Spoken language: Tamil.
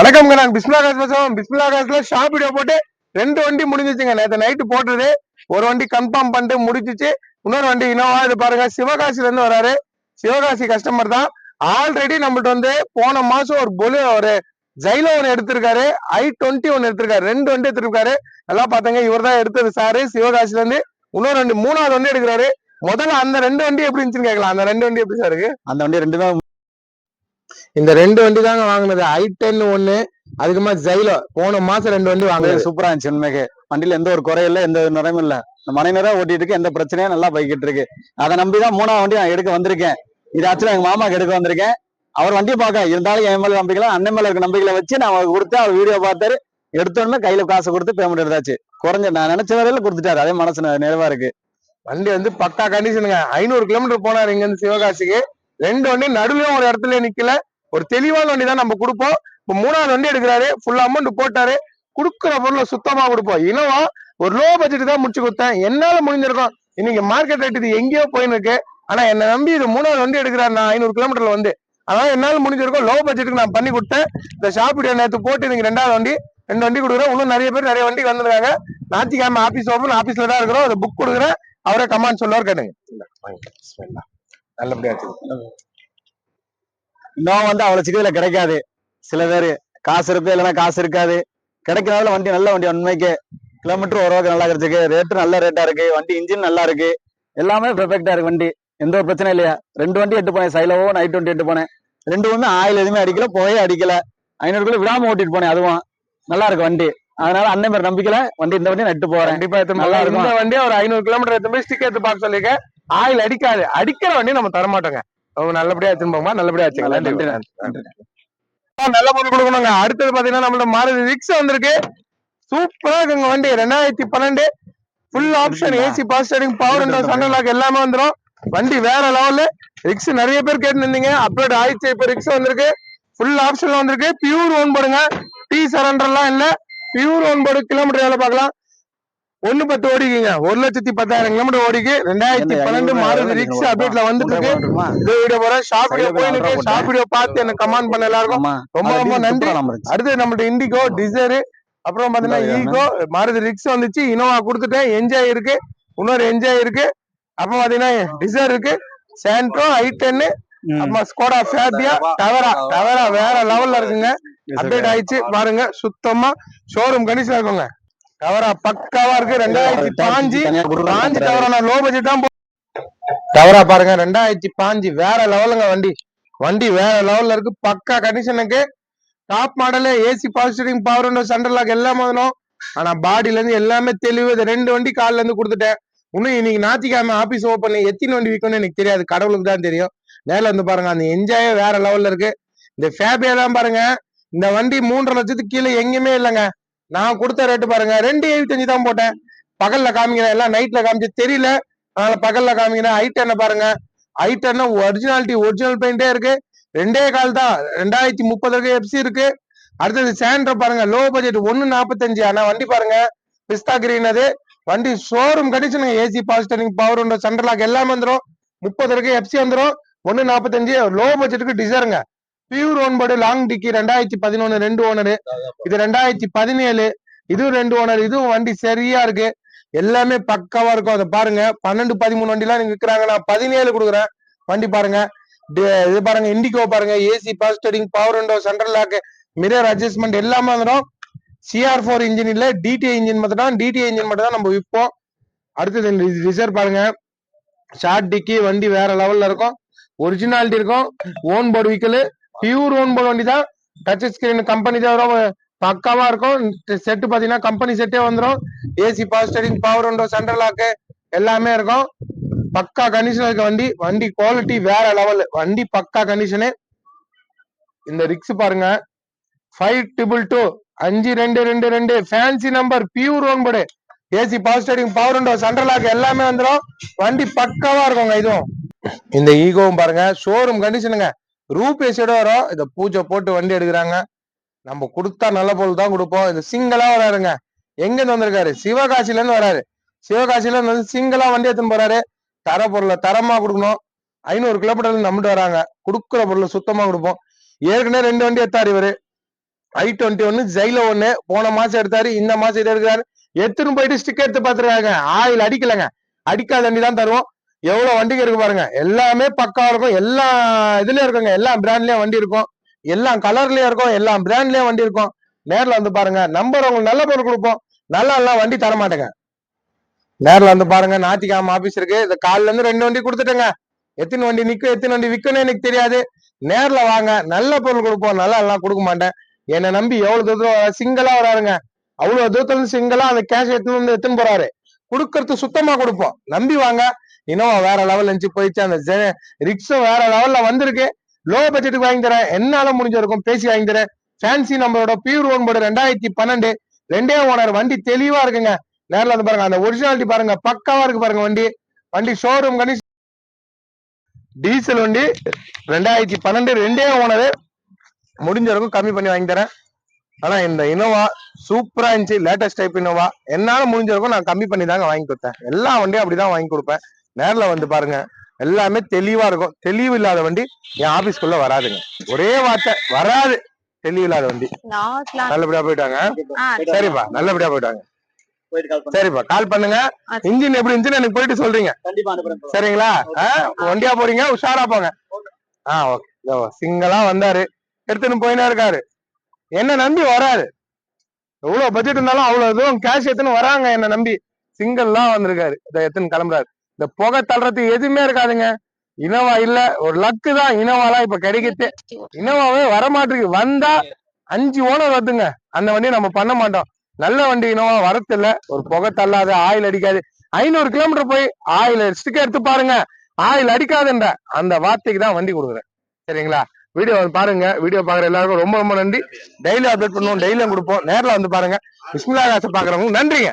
வணக்கம்ங்க நாங்க பிஸ்மிலா காசு பேசுவோம் பிஸ்மிலா காசுல ஷாப் வீடியோ போட்டு ரெண்டு வண்டி முடிஞ்சிச்சுங்க. நேற்று நைட்டு போட்டது. ஒரு வண்டி கன்ஃபார்ம் பண்ணிட்டு முடிச்சிச்சு இன்னொரு வண்டி இனோவா இது பாருங்க. சிவகாசில இருந்து வராரு. சிவகாசி கஸ்டமர் தான். ஆல்ரெடி நம்மள்ட்ட வந்து போன மாசம் ஒரு பொலு ஒரு ஜைலோ ஒன்று எடுத்திருக்காரு. ஐ டுவெண்ட்டி ஒன்று எடுத்திருக்காரு. ரெண்டு வண்டி எடுத்திருக்காரு. நல்லா பாத்தீங்க. இவர் தான் எடுத்தது சாரு சிவகாசில இருந்து இன்னொரு வண்டி மூணாவது வண்டி எடுக்கிறாரு. முதல்ல அந்த ரெண்டு வண்டி எப்படி இருந்துச்சுன்னு கேட்கலாம். அந்த ரெண்டு வண்டி எப்படி சார் இருக்கு? அந்த வண்டி ரெண்டு தான் இந்த ரெண்டு வண்டி தாங்க வாங்கினது. ஐ டென் ஒன்னு அதுக்குமா ஜைலோ போன மாசம் ரெண்டு வண்டி வாங்கினது. சூப்பரா இருந்துச்சு உண்மைக்கு. வண்டியில எந்த ஒரு குறையும் இல்ல எந்த ஒரு நிறையும் இல்ல. மணி நேரம் ஓட்டிட்டு இருக்கு எந்த பிரச்சனையும் நல்லா போய்கிட்டு இருக்கு. அதை நம்பிதான் மூணாவது வண்டி நான் எடுக்க வந்திருக்கேன். இது ஆக்சுவலா எங்க மாமாக்கு எடுக்க வந்திருக்கேன். அவர் வண்டியை பார்க்க இருந்தாலும் என் மேல நம்பிக்கல அண்ணன் மேல இருக்க நம்பிக்கையில வச்சு நான் அவருக்கு கொடுத்து அவர் வீடியோ பார்த்தாரு. எடுத்தோடனே கையில காசு கொடுத்து பேமெண்ட் எடுத்தாச்சு. குறைஞ்ச நான் நினைச்ச வரையில கொடுத்துட்டாரு. அதே மனசு நிறைவா இருக்கு. வண்டி வந்து பக்கா கண்டிஷனுங்க ஐநூறு கிலோமீட்டர் போனாரு இங்க இருந்து சிவகாசிக்கு. ரெண்டு வண்டி நடுவுலயும் ஒரு இடத்துல நிக்கல. ஒரு தெளிவான வண்டி தான் நம்ம கொடுப்போம். இப்ப மூணாவது வண்டி எடுக்கிறாரு. ஃபுல் அமௌண்ட் போட்டாரு. கொடுக்குற பொருளை சுத்தமா கொடுப்போம். இனோவா ஒரு லோ பட்ஜெட் தான் முடிச்சு கொடுத்தேன். என்னால முடிஞ்சிருக்கும். இன்னைக்கு மார்க்கெட் ரேட் இது எங்கேயோ போயின்னு இருக்கு ஆனா என்ன நம்பி இது மூணாவது வண்டி எடுக்கிறாரு. நான் ஐநூறு கிலோமீட்டர்ல வந்து. அதனால என்னால முடிஞ்சிருக்கும். லோ பட்ஜெட்டுக்கு நான் பண்ணி கொடுத்தேன். இந்த ஷாப் வீடியோ நேற்று போட்டு இன்னைக்கு ரெண்டாவது வண்டி. ரெண்டு வண்டி கொடுக்குறேன். இன்னும் நிறைய பேர் நிறைய வண்டி வந்திருக்காங்க. ஞாயிற்றுக்கிழமை ஆபீஸ் ஓப்பன் ஆபீஸ்ல தான் இருக்கிறோம். அதை புக் கொடுக்குறேன். அவரே கமாண்ட் சொல்லுவார் கேட்டுங்க. நல்லபடியா இன்னும் வந்து அவ்வளவு சிக்கல கிடைக்காது. சில பேர் காசு இருக்கு இல்லைன்னா காசு இருக்காது. கிடைக்கிறதால வண்டி நல்ல வண்டி உண்மைக்கு. கிலோமீட்டர் ஓரளவுக்கு நல்லா கிடைச்சிருக்கு. ரேட்டு நல்ல ரேட்டா இருக்கு. வண்டி இன்ஜின் நல்லா இருக்கு. எல்லாமே பெர்ஃபெக்டா இருக்கு வண்டி. எந்த ஒரு பிரச்சனையும் இல்லையா? ரெண்டு வண்டி எட்டு போனேன். சைலவோ நைட் வண்டி எட்டு போனேன். ரெண்டு வந்து ஆயில் எதுவுமே அடிக்கல புகையே அடிக்கல. ஐநூறு கிலோ விடாம ஓட்டிட்டு போனேன் அதுவும். நல்லா இருக்கு வண்டி. அதனால அண்ணன் பேர் நம்பிக்கல வண்டி இந்த வண்டி நட்டு போறேன். கண்டிப்பா எடுத்து நல்லா இருக்கும். இந்த வண்டியை ஒரு ஐநூறு கிலோமீட்டர் எடுத்து போய் ஸ்டிக் எடுத்து பார்க்க சொல்லிருக்கேன் ஆயில் அடிக்காது. அடிக்கிற வண்டி நம்ம தர மாட்டோங்க அவங்க நல்லபடியா போமா நல்லபடியா வச்சுக்கலாம் நல்ல பொருள் கொடுக்கணுங்க. அடுத்தது பாத்தீங்கன்னா நம்மளோட மாருதி ரிக்ஸ் வந்திருக்கு. சூப்பரா இருக்குங்க வண்டி. ரெண்டாயிரத்தி பன்னெண்டு. Full option AC power steering power and center lock எல்லாமே வந்துரும். வண்டி வேற லெவல்ல ரிக்ஸ் நிறைய பேர் கேட்டு இருந்தீங்க அப்டேட் ஆயிடுச்சு. இப்ப ரிக்ஸ் வந்திருக்கு. ஃபுல் ஆப்ஷன்ல வந்திருக்கு. பியூர் ஓன் போடுங்க டி சரண்டர்லாம் இல்ல. பியூர் ஓன் போர்டு கிலோமீட்டர் எவ்வளவு பார்க்கலாம்? ஒண்ணு பத்து ஓடிக்குங்க. ஒரு லட்சத்தி பத்தாயிரம் கிலோமீட்டர் ஓடிக்கு. ரெண்டாயிரத்தி பன்னெண்டு ரூபாய் ரிக்ஸ் அப்டேட்ல வந்துட்டு இருக்கு? இந்த வீடியோ போறேன் ஷாப் வீடியோ போயிருக்கு ஷாப் வீடியோ பார்த்து எனக்கு கமெண்ட் பண்ண எல்லாருக்கும். ரொம்ப ரொம்ப நன்றி. நம்ம. அடுத்து நம்மள்ட்ட இண்டிகோ டிசைர் அப்புறம் பாத்தீங்கன்னா ஈகோ மாருதி ரிக்ஸ் வந்துச்சு. இனோவா கொடுத்துட்டேன். என்ஜாய் இருக்கு. இன்னொரு என்ஜாய் இருக்கு. அப்புறம் பாத்தீங்கன்னா டிசைர் இருக்கு. சாண்ட்ரோ ஐ டென்னு ம். அப்புறம் ஸ்கோடா ஃபேபியா டவரா டவரா வேற லெவல்ல இருக்குங்க. அப்டேட் ஆயிடுச்சு. பாருங்க. சுத்தமா ஷோரூம் கண்டிஷன் இருக்குங்க. டவரா பக்காவா இருக்கு. ரெண்டாயிரத்தி பாஞ்சு. பாஞ்சு டவரா நான் லோ பட்ஜெட் தான் டவரா பாருங்க ரெண்டாயிரத்தி பாஞ்சு. வேற லெவலுங்க வண்டி. வண்டி வேற லெவல்ல இருக்கு. பக்கா கண்டிஷனுக்கு top model AC power steering power window center lock எல்லாமே வரும் ஆனா பாடியில இருந்து எல்லாமே தெளிவு. இது ரெண்டு வண்டி கால்ல இருந்து கொடுத்துட்டேன். இன்னும் இன்னைக்கு ஞாயிற்றுக்கிழமை ஆபீஸ் ஓப்பன் எத்தனை வண்டி விற்கணும்னு எனக்கு தெரியாது. கடவுளுக்கு தான் தெரியும். நேர்ல வந்து பாருங்க அந்த என்ஜாயே வேற லெவல்ல இருக்கு. இந்த ஃபேபியா தான் பாருங்க. இந்த வண்டி மூன்றரை லட்சத்துக்கு கீழே எங்கேயுமே இல்லைங்க. நான் கொடுத்த ரேட்டு பாருங்க. ரெண்டு எழுபத்தஞ்சு தான் போட்டேன். பகல்ல காமிக்கிறேன். எல்லாம் நைட்ல காமிச்சு தெரியல. அதனால பகல்ல காமிக்கிறேன். ஐட்டனை பாருங்க. என்ன ஒரிஜினாலிட்டி ஒரிஜினல் பெயிண்டே இருக்கு. ரெண்டே கால் தான். ரெண்டாயிரத்தி முப்பதுக்கு எஃப்சி இருக்கு. அடுத்தது சாண்ட்ரோ பாருங்க. லோ பட்ஜெட் ஒன்னு நாற்பத்தஞ்சு ஆனா வண்டி பாருங்க. பிஸ்தா கிரீன் அது. வண்டி ஷோரூம் கண்டிஷனுங்க ஏசி பாசிட்டிங் பவர் உண்டோ சென்ட்ரலாக் எல்லாமே வந்துடும் முப்பது இருக்கு எஃப்சி வந்துடும் ஒன்னு நாற்பத்தஞ்சு லோ பட்ஜெட்டுக்கு டிசைருங்க பியூர் ஓன் போர்டு லாங் டிக்கி ரெண்டாயிரத்தி பதினொன்னு ரெண்டு ஓனரு இது ரெண்டாயிரத்தி பதினேழு. இதுவும் ரெண்டு ஓனர் இதுவும் வண்டி சரியா இருக்கு. எல்லாமே பக்காவா இருக்கும். அதை பாருங்க. பன்னெண்டு பதிமூணு வண்டி எல்லாம் விற்கிறாங்க நான் பதினேழு கொடுக்குறேன். வண்டி பாருங்க. இது பாருங்க. இண்டிகோ பாருங்க. AC power steering power window central lock mirror adjustment எல்லாமே வந்துடும். சிஆர் ஃபோர் இன்ஜின் இல்ல. டிடிஐ இன்ஜின் மட்டும் தான் டிடிஐ இன்ஜின் மட்டும் தான் நம்ம விற்போம் அடுத்தது ரிசர்வ் பாருங்க. ஷார்ட் டிக்கி வண்டி வேற லெவல்ல இருக்கும். ஒரிஜினாலிட்டி இருக்கும். Own board vehicle pure own board வண்டி தான். டச் ஸ்கிரீன் கம்பெனி தான் வரும். பக்காவா இருக்கும். செட்டு பாத்தீங்கன்னா கம்பெனி செட்டே வந்துடும் AC power steering power window central lock எல்லாமே இருக்கும். பக்கா கண்டிஷன் இருக்க வண்டி. வண்டி குவாலிட்டி வேற லெவல் வண்டி பக்கா கண்டிஷனு இந்த ரிக்ஸ் பாருங்க. ஃபைவ் ட்ரிபிள் டூ அஞ்சு ரெண்டு ரெண்டு ரெண்டு. Fancy number pure own board AC power steering power window central lock எல்லாமே வந்துடும் வண்டி பக்காவா இருக்குங்க இதுவும். இந்த ஈகோவும் பாருங்க. ஷோரூம் கண்டிஷனுங்க ரூப் வரோம் வரும் பூஜை போட்டு வண்டி எடுக்கிறாங்க. நம்ம கொடுத்தா நல்ல பொருள் தான் கொடுப்போம். இது சிங்கிளா வராருங்க. எங்கேருந்து வந்திருக்காரு? சிவகாசில இருந்து வராரு. சிவகாசில இருந்து வந்து சிங்கிளா வண்டி எடுத்துன்னு போறாரு. தர பொருளை தரமா கொடுக்கணும். ஐநூறு கிலோமீட்டர்ல நம்மட்டு வராங்க. கொடுக்குற பொருளை சுத்தமா கொடுப்போம். ஏற்கனவே ரெண்டு வண்டி எடுத்தாரு இவரு. ஐ டுவெண்ட்டி ஒன்னு ஜெயில ஒண்ணு. போன மாசம் எடுத்தாரு. இந்த மாசம் இது எடுக்கிறாரு. எடுத்துன்னு போயிட்டு ஸ்டிக் எடுத்து பாத்துருக்காங்க ஆயில் அடிக்கலங்க. அடிக்காத வண்டி தான் தருவோம். எவ்வளவு வண்டிக்கு இருக்கு பாருங்க. எல்லாமே பக்கா இருக்கும். எல்லா இதுலயும் இருக்குங்க. எல்லா பிராண்ட்லயும் வண்டி இருக்கும். எல்லா கலர்லயும் இருக்கும். எல்லா பிராண்ட்லயும் வண்டி இருக்கும். நேர்ல வந்து பாருங்க. நம்பர் உங்களுக்கு நல்ல பொருள் கொடுப்போம். நல்லா எல்லாம் வண்டி தர மாட்டேங்க. நேர்ல வந்து பாருங்க. ஞாயிற்றுக்கிழமை ஆபீஸ் இருக்கு. இந்த காலில இருந்து ரெண்டு வண்டி கொடுத்துட்டேங்க. எத்தனை வண்டி நிற்கும் எத்தனை வண்டி விற்கணும் எனக்கு தெரியாது. நேர்ல வாங்க. நல்ல பொருள் கொடுப்போம். நல்லா எல்லாம் கொடுக்க மாட்டேன். என்னை நம்பி எவ்வளவு தூரம் சிங்கிளா வராருங்க. அவ்வளவு தூரத்துல இருந்து சிங்கிளா அந்த கேஷ் எடுத்துன்னு வந்து எடுத்துன்னு போறாரு. கொடுக்கறது சுத்தமா கொடுப்போம். நம்பி வாங்க. இனோவா வேற லெவல் இருந்துச்சு போயிடுச்சு. அந்த ரிக்ஸும் வேற லெவல்ல வந்திருக்கு. லோ பட்ஜெட்டுக்கு வாங்கி தரேன். என்னால முடிஞ்சிருக்கும் பேசி வாங்கி தரேன். ஃபேன்சி நம்மளோட பியூர் ஓன் போர்டு ரெண்டாயிரத்தி பன்னெண்டு. ரெண்டே ஓனர் வண்டி தெளிவா இருக்குங்க. நேர்ல வந்து பாருங்க. அந்த ஒரிஜினாலிட்டி பாருங்க. பக்காவா இருக்கு பாருங்க வண்டி. வண்டி ஷோரூம் கண்டி டீசல் வண்டி ரெண்டாயிரத்தி பன்னெண்டு. ரெண்டே ஓனரு முடிஞ்சவரைக்கும் கம்மி பண்ணி வாங்கி தரேன். ஆனா இந்த இனோவா சூப்பரா இருந்துச்சு. லேட்டஸ்ட் டைப் இனோவா என்னால முடிஞ்ச வரைக்கும் நான் கம்மி பண்ணி தாங்க வாங்கி கொடுத்தேன். எல்லா வண்டியும் அப்படிதான் வாங்கி கொடுப்பேன். நேர்ல வந்து பாருங்க. எல்லாமே தெளிவா இருக்கும். தெளிவு இல்லாத வண்டி என் ஆபீஸ்க்குள்ள வராதுங்க. ஒரே வார்த்தை வராது. தெளிவு இல்லாத வண்டி. நாட்லாம் நல்லபடியா போயிட்டாங்க. சரிப்பா. நல்லபடியா போயிட்டாங்க. போயிட்டு கால் பண்ணுங்க சரிப்பா கால் பண்ணுங்க. இன்ஜின் எப்படி இருந்துச்சுன்னு எனக்கு போயிட்டு சொல்றீங்க. சரிங்களா? ஆ, வண்டியா போறீங்க உஷாரா போங்க. ஆ ஓகே. சிங்கிளா வந்தாரு. எடுத்துன்னு போயினே இருக்காரு. என்ன நம்பி வராரு? எவ்வளவு பட்ஜெட் இருந்தாலும் அவ்வளவு தூரம் கேஷ் எடுத்துன்னு வராங்க என்ன நம்பி. சிங்கிள்லாம் வந்திருக்காரு. இதை எடுத்துன்னு கிளம்புறாரு. இந்த புகை தள்ளுறதுக்கு எதுவுமே இருக்காதுங்க. இனோவா இல்ல. ஒரு லக்கு தான். இனோவாலாம் இப்ப கிடைக்குது. இனோவாவே வர மாட்டேங்குது வந்தா அஞ்சு ஓனர் வருதுங்க. அந்த வண்டியை நம்ம பண்ண மாட்டோம். நல்ல வண்டி இனோவா வரது இல்ல ஒரு புகை தள்ளாது ஆயில் அடிக்காது. ஐநூறு கிலோமீட்டர் போய் ஆயில் ஸ்டிக்கர் எடுத்து பாருங்க. ஆயில் அடிக்காதுன்ற அந்த வார்த்தைக்கு தான் வண்டி கொடுக்குறேன். சரிங்களா? வீடியோ பாருங்க. வீடியோ பாக்குற எல்லாருக்கும் ரொம்ப ரொம்ப நன்றி. டெய்லி அப்டேட் பண்ணுவோம். டெய்லியும் கொடுப்போம். நேரில் வந்து பாருங்க. விஸ்மிலா காசை பாக்குறவங்க நன்றிங்க.